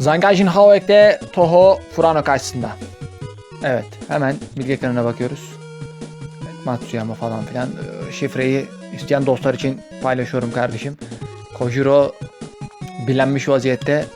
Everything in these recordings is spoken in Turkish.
Zangajin Haoek'te Toho Furano karşısında. Evet hemen bilgi ekranına bakıyoruz. Matsuyama falan filan. Ee, Şifreyi isteyen dostlar için paylaşıyorum kardeşim. Kojiro bilenmiş vaziyette.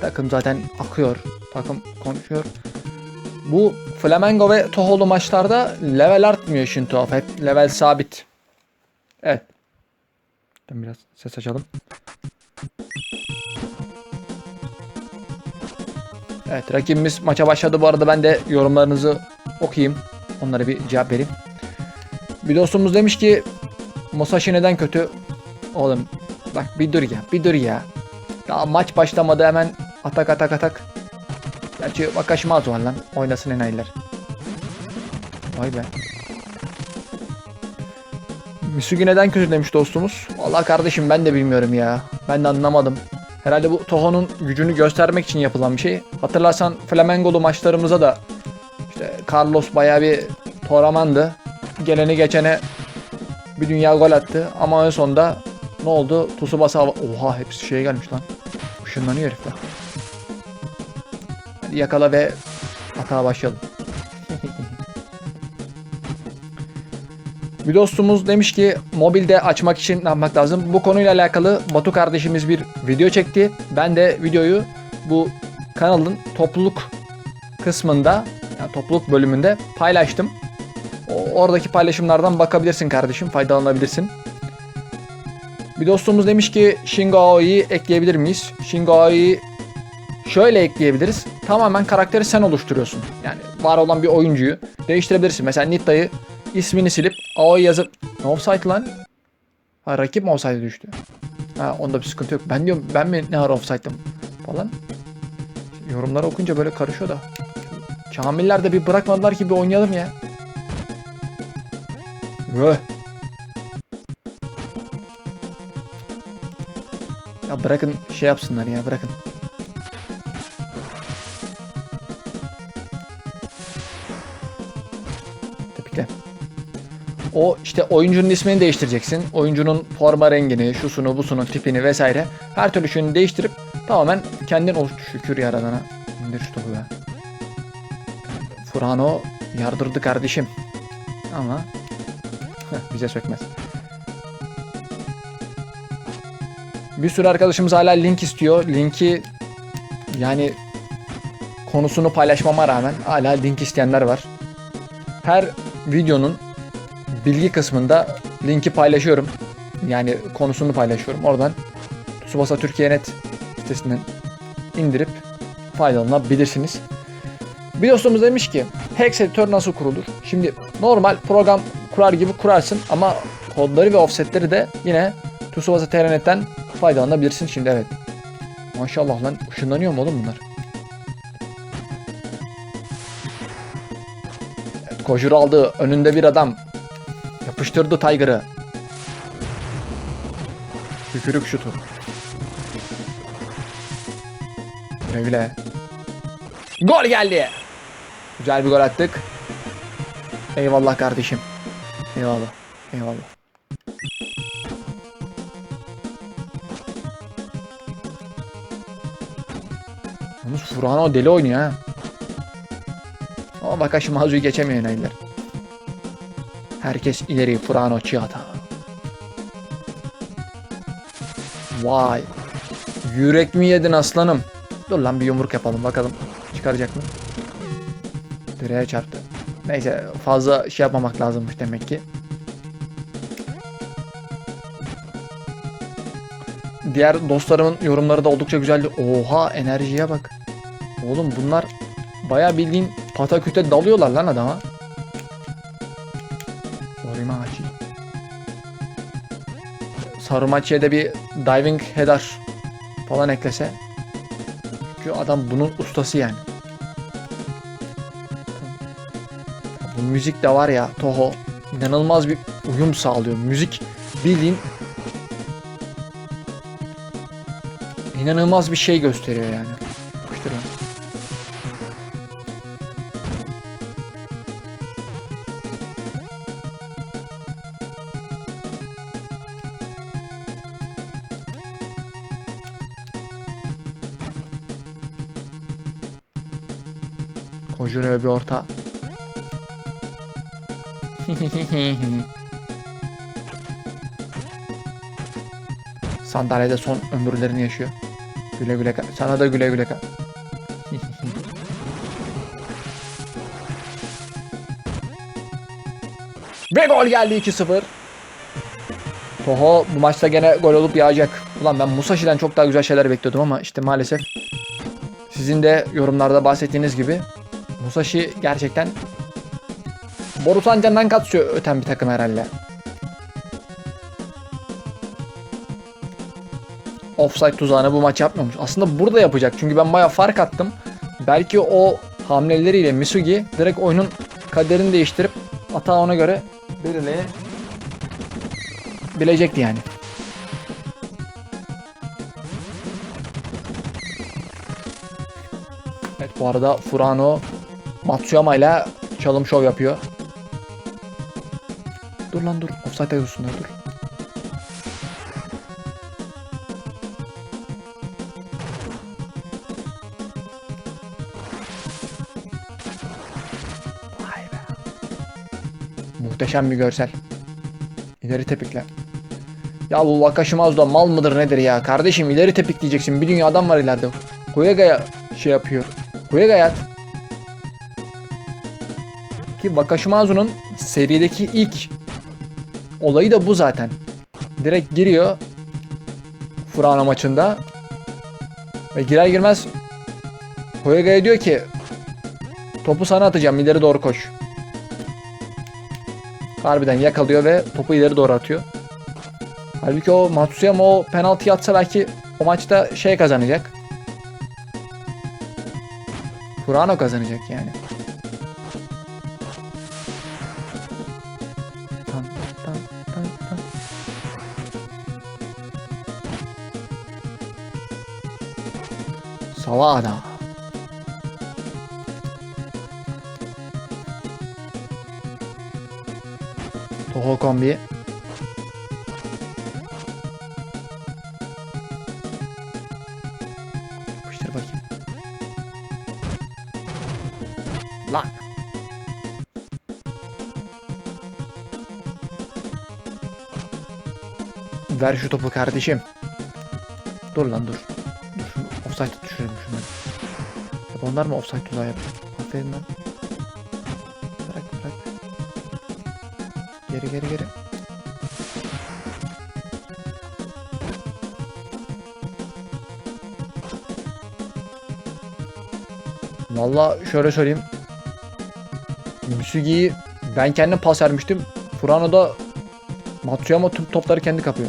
Takım zaten akıyor. Takım konuşuyor. Bu Flamengo ve Toho'lu maçlarda level artmıyor tuhaf. Hep level sabit. Evet. Dur Biraz ses açalım. Evet rakibimiz maça başladı. Bu arada ben de yorumlarınızı okuyayım. Onlara bir cevap vereyim. Bir dostumuz demiş ki Musashi neden kötü? Oğlum bak bir dur ya bir dur ya. Daha maç başlamadı hemen atak atak atak. Gerçi Wakashimazu var lan. Oynasın enayiler. Vay be. Misugi neden kötü demiş dostumuz. Vallahi kardeşim ben de bilmiyorum ya. Ben de anlamadım. Herhalde bu Toho'nun gücünü göstermek için yapılan bir şey. Hatırlarsan Flamengo'lu maçlarımıza da işte Carlos bayağı bir toramandı. Geleni geçene bir dünya gol attı ama en sonunda ne oldu? Tsubasa oha hepsi şeye gelmiş lan. Işınlanıyor herifler. Hadi yakala ve hata başlayalım. Bir dostumuz demiş ki mobilde açmak için ne yapmak lazım? Bu konuyla alakalı Batu kardeşimiz bir video çekti. Ben de videoyu bu kanalın topluluk kısmında, yani topluluk bölümünde paylaştım. Oradaki paylaşımlardan bakabilirsin kardeşim, faydalanabilirsin. Bir dostumuz demiş ki Shingo Aoi'yi ekleyebilir miyiz? Shingo Aoi'yi şöyle ekleyebiliriz. Tamamen karakteri sen oluşturuyorsun. Yani var olan bir oyuncuyu değiştirebilirsin. Mesela Nitta'yı ismini silip Aoi yazıp ne offside lan? Ha rakip mi offside'e düştü? Ha onda bir sıkıntı yok. Ben diyorum ben mi ne ara offside'dım falan. Yorumları okunca böyle karışıyor da. Kamiller de bir bırakmadılar ki bir oynayalım ya. Vöh. Ya bırakın şey yapsınlar ya bırakın. O işte oyuncunun ismini değiştireceksin. Oyuncunun forma rengini, şusunu, busunu, tipini vesaire. Her türlü şeyini değiştirip tamamen kendin oluş şükür yaradana. İndir şu topu be. Furano yardırdı kardeşim. Ama heh, bize sökmez. Bir sürü arkadaşımız hala link istiyor. Linki yani konusunu paylaşmama rağmen hala link isteyenler var. Her videonun bilgi kısmında linki paylaşıyorum. Yani konusunu paylaşıyorum. Oradan Tsubasa Türkiye.net sitesinden indirip faydalanabilirsiniz. Bir dostumuz demiş ki Hex editör nasıl kurulur? Şimdi normal program kurar gibi kurarsın ama kodları ve offsetleri de yine Tsubasa TRNet'ten faydalanabilirsin. Şimdi evet. Maşallah lan ışınlanıyor mu oğlum bunlar? Evet, Kojur aldı. Önünde bir adam. Yapıştırdı Tiger'ı. Tükürük şutu. Güle güle. Gol geldi. Güzel bir gol attık. Eyvallah kardeşim. Eyvallah. Eyvallah. Yalnız Furano deli oynuyor ha. Ama Bakashi Mazu'yu geçemiyor enayiler. Herkes ileri Furano Chiata. Vay. Yürek mi yedin aslanım? Dur lan bir yumruk yapalım bakalım. Çıkaracak mı? Direğe çarptı. Neyse fazla şey yapmamak lazımmış demek ki. Diğer dostlarımın yorumları da oldukça güzeldi. Oha enerjiye bak. Oğlum bunlar baya bildiğin pataküte dalıyorlar lan adama. Sarumachi'ye de bir diving header falan eklese. Çünkü adam bunun ustası yani. Bu müzik de var ya Toho inanılmaz bir uyum sağlıyor. Müzik bildiğin inanılmaz bir şey gösteriyor yani. Kojuro bir orta. Sandalyede son ömürlerini yaşıyor. Güle güle. Sana da güle güle kal. Ve gol geldi 2-0. Toho bu maçta gene gol olup yağacak. Ulan ben Musashi'den çok daha güzel şeyler bekliyordum ama işte maalesef sizin de yorumlarda bahsettiğiniz gibi Musashi gerçekten Borusan Can'dan kaçıyor öten bir takım herhalde. Offside tuzağını bu maç yapmamış. Aslında burada yapacak çünkü ben baya fark attım. Belki o hamleleriyle Misugi direkt oyunun kaderini değiştirip hata ona göre belirleye bilecekti yani. Evet bu arada Furano Matsuyama ile çalım şov yapıyor. Dur lan dur. Offside yazıyorsunlar dur. Vay be. Muhteşem bir görsel. İleri tepikle. Ya bu Wakashimazu da mal mıdır nedir ya? Kardeşim ileri tepik diyeceksin. Bir dünya adam var ileride. Koyega'ya şey yapıyor. Koyega'ya at. Ki Wakashimazu'nun serideki ilk olayı da bu zaten. Direkt giriyor Furano maçında ve girer girmez Koyega'ya diyor ki topu sana atacağım ileri doğru koş. Harbiden yakalıyor ve topu ileri doğru atıyor. Halbuki o Matsuyama o penaltı atsa belki o maçta şey kazanacak. Furano kazanacak yani. Sawada. Toho kombi. Yapıştır bakayım. Lan. Şu topu kardeşim. Dur lan dur. Offside düşürelim şunları. Hep onlar mı offside tuzağı yapıyor? Aferin lan. Bırak bırak. Geri geri geri. Valla şöyle söyleyeyim. Musugi'yi ben kendim pas vermiştim. Furano da Matsuyama tüm topları kendi kapıyor.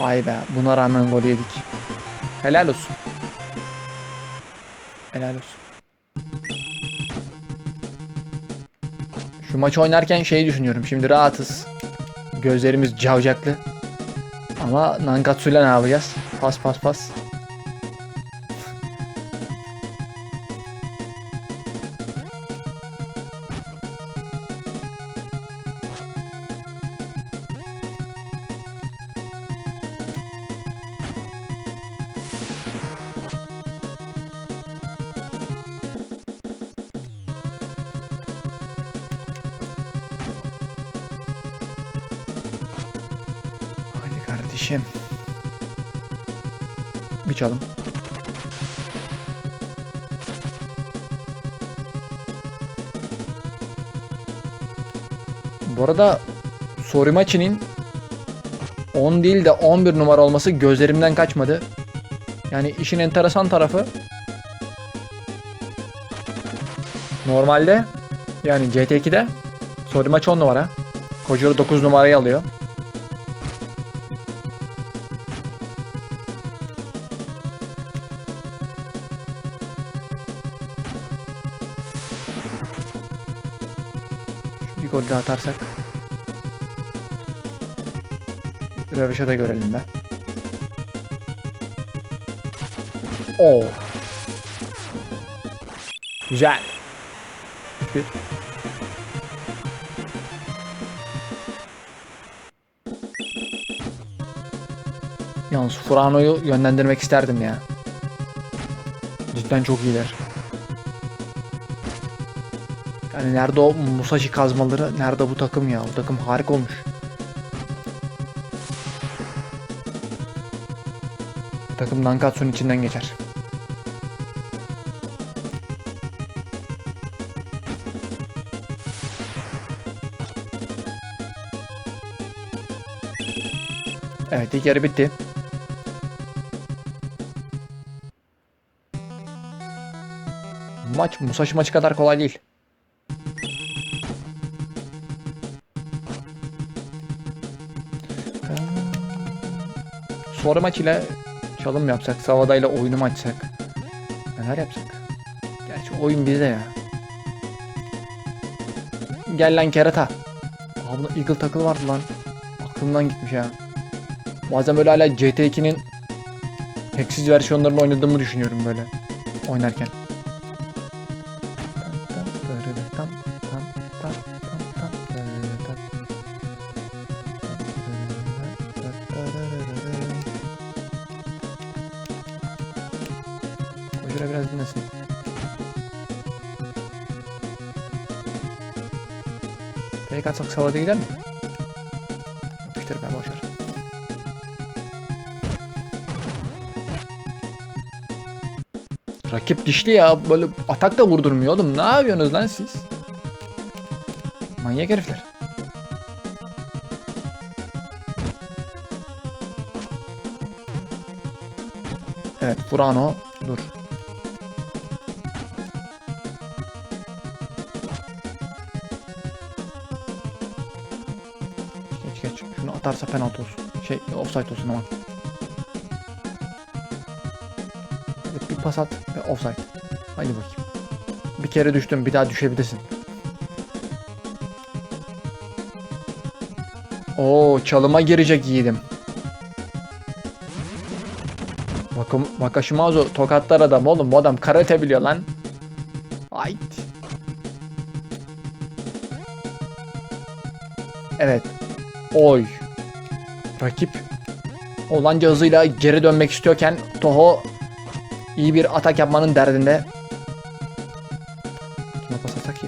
Vay be buna rağmen gol yedik. Helal olsun. Helal olsun. Şu maçı oynarken şeyi düşünüyorum. Şimdi rahatız. Gözlerimiz cavcaklı. Ama Nankatsu'yla ne yapacağız? Pas pas pas. Kardeşim. Bir çalım. Bu arada Sorimachi'nin 10 değil de 11 numara olması gözlerimden kaçmadı. Yani işin enteresan tarafı normalde yani CT2'de Sorimachi 10 numara. Kojiro 9 numarayı alıyor. Bir gol daha atarsak. Röveşe de görelim be. Oo. Güzel. Bir. Yalnız Furano'yu yönlendirmek isterdim ya. Cidden çok iyiler. Yani nerede o Musashi kazmaları, nerede bu takım ya? Bu takım harika olmuş. Takım Nankatsu'nun içinden geçer. Evet ilk yarı bitti. Maç Musashi maçı kadar kolay değil. Sonra maç ile çalım yapsak, Savada ile oyunu açsak? Neler yapsak? Gerçi oyun bizde ya. Gel lan kerata. Aa bunda Eagle takıl vardı lan. Aklımdan gitmiş ya. Bazen böyle hala CT2'nin hacksiz versiyonlarını oynadığımı düşünüyorum böyle oynarken. Savada gider mi? Yapıştır ben boşver. Rakip dişli ya böyle atak da vurdurmuyor oğlum. Ne yapıyorsunuz lan siz? Manyak herifler. Evet Furano dur. Atarsa penaltı olsun. Şey offside olsun ama. Evet, bir pas at ve offside. Haydi bakayım. Bir kere düştüm bir daha düşebilirsin. Oo çalıma girecek yiğidim. Bakım Wakashimazu tokatlar adam oğlum bu adam karate biliyor lan. Ayt. Evet. Oy. Rakip olanca hızıyla geri dönmek istiyorken Toho iyi bir atak yapmanın derdinde. Kime pas atsak ki?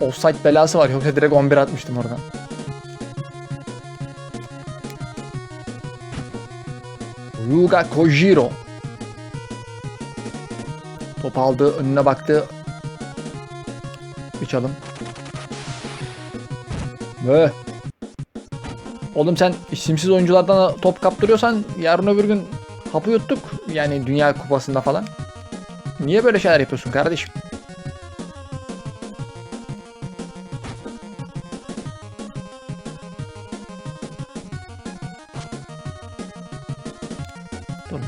Offside belası var yoksa direkt 11 atmıştım oradan. Yuga Kojiro. Top aldı, önüne baktı. Bir çalım. Be. Oğlum sen isimsiz oyunculardan top kaptırıyorsan yarın öbür gün hapı yuttuk. Yani Dünya Kupası'nda falan. Niye böyle şeyler yapıyorsun kardeşim? Dur.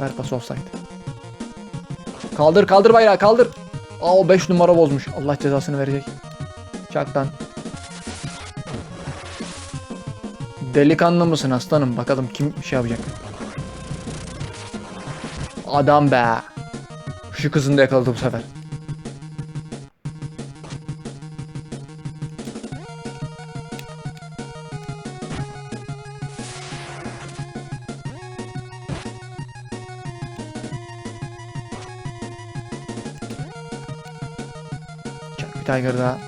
Ver pas offside. Kaldır kaldır bayrağı kaldır. Aa o 5 numara bozmuş. Allah cezasını verecek. Çaktan. Delikanlı mısın aslanım? Bakalım kim şey yapacak. Adam be. Şu kızını da yakaladı bu sefer. Tiger daha.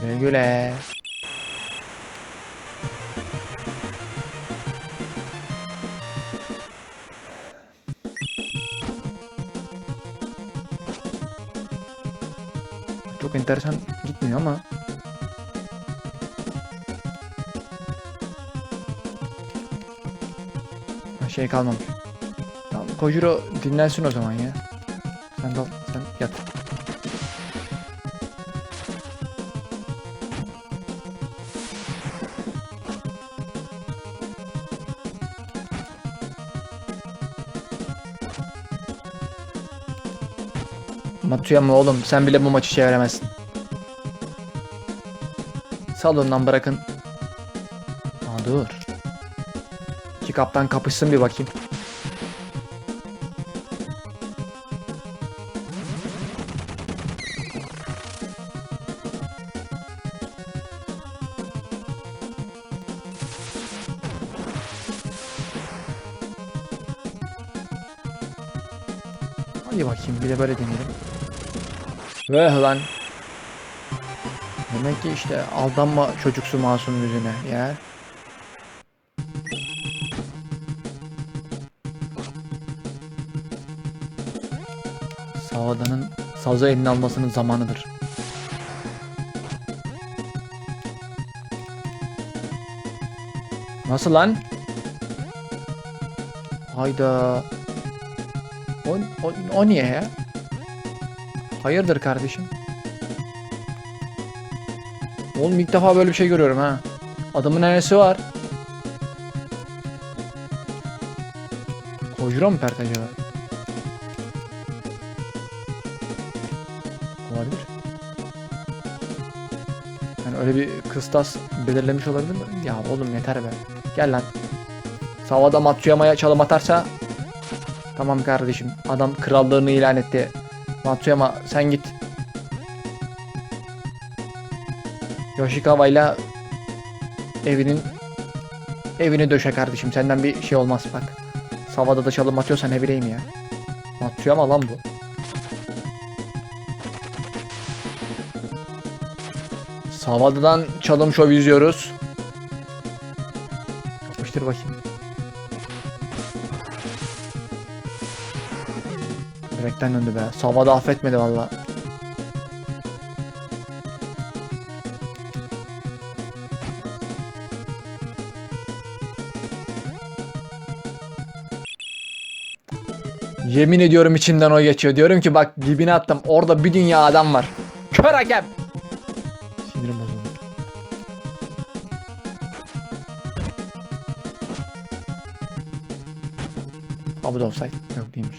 Güle güle. Çok enteresan gitmiyor ama. Şey kalmamış. Tamam Kojiro dinlensin o zaman ya. Sen dal, sen yat. Matsuyama oğlum sen bile bu maçı çeviremezsin. Salondan bırakın. Aa dur. İki kaptan kapışsın bir bakayım. Hadi bakayım bir de böyle deneyelim. Ve lan. Demek ki işte aldanma çocuksu masum yüzüne ya. Savadan'ın sazı eline almasının zamanıdır. Nasıl lan? Hayda. O, o, o niye ya? Hayırdır kardeşim? Oğlum ilk defa böyle bir şey görüyorum ha. Adamın nenesi var. Kojuro mu pert acaba? Öyle bir kıstas belirlemiş olabilir mi? Ya oğlum yeter be. Gel lan. Savada Matsuyama'ya çalım atarsa Tamam kardeşim. Adam krallığını ilan etti. Matsuyama sen git. Yoshikawa ile evinin evini döşe kardeşim. Senden bir şey olmaz bak. Savada da çalım atıyorsan ne bileyim ya. Matsuyama lan bu. Savada'dan çalım şov izliyoruz. Yapıştır bakayım. Direkten döndü be. Savada affetmedi valla. Yemin ediyorum içimden o geçiyor. Diyorum ki bak dibine attım. Orada bir dünya adam var. Kör hakem. Abi da offside. Yok değilmiş.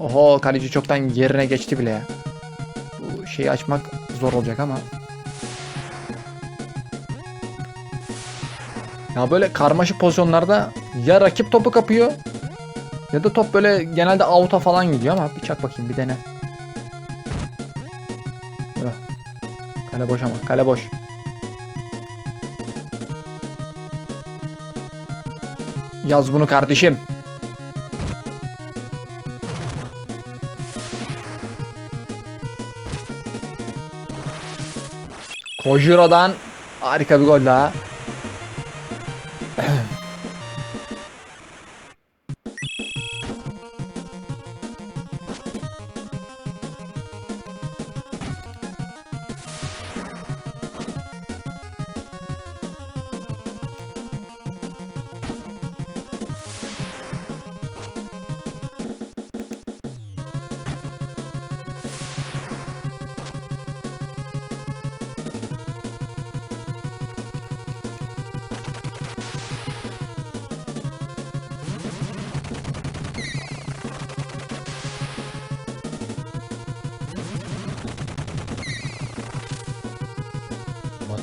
Oho kaleci çoktan yerine geçti bile ya. Bu şeyi açmak zor olacak ama. Ya böyle karmaşık pozisyonlarda ya rakip topu kapıyor ya da top böyle genelde out'a falan gidiyor ama bir çak bakayım bir dene. Yok. Kale boş ama kale boş. Yaz bunu kardeşim. Kojuro'dan harika bir gol daha.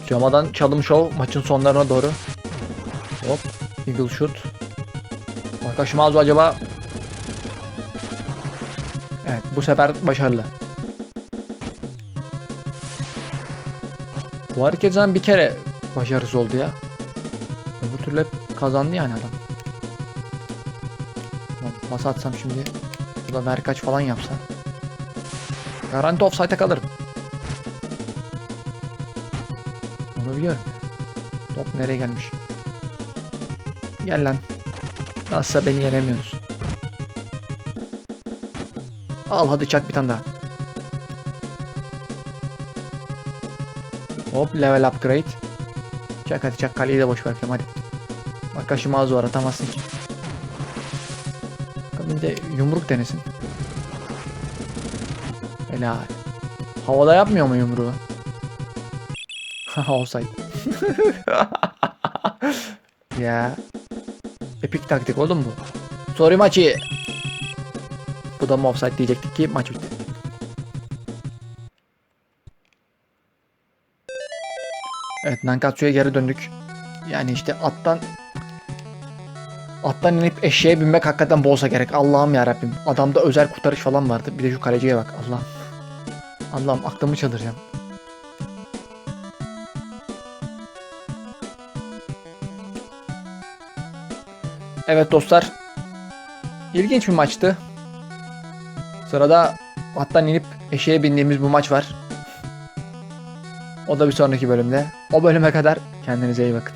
Matsuyama'dan çalım show maçın sonlarına doğru. Hop. Eagle shoot. Wakaşimazu acaba Evet bu sefer başarılı. Bu hareket zaten bir kere başarısı oldu ya. Bu türlü hep kazandı yani adam. Pas atsam şimdi. Burada verkaç falan yapsa. Garanti offside'e kalırım. Biliyorum. Top nereye gelmiş? Gel lan. Nasılsa beni yenemiyorsun. Al hadi çak bir tane daha. Hop level upgrade. Çak hadi çak kaleyi de boş bırakıyorum hadi. Bak kaşıma az var atamazsın ki. Bir de yumruk denesin. Helal. Havada yapmıyor mu yumruğu? Offside. ya. Epik taktik oğlum bu. Sorry maçı. Bu da mı offside diyecektik ki maç bitti. Evet Nankatsu'ya geri döndük. Yani işte attan Attan inip eşeğe binmek hakikaten bolsa gerek. Allah'ım ya Rabbim. Adamda özel kurtarış falan vardı. Bir de şu kaleciye bak. Allah'ım. Allah'ım aklımı çıldıracağım. Evet dostlar. İlginç bir maçtı. Sırada attan inip eşeğe bindiğimiz bu maç var. O da bir sonraki bölümde. O bölüme kadar kendinize iyi bakın.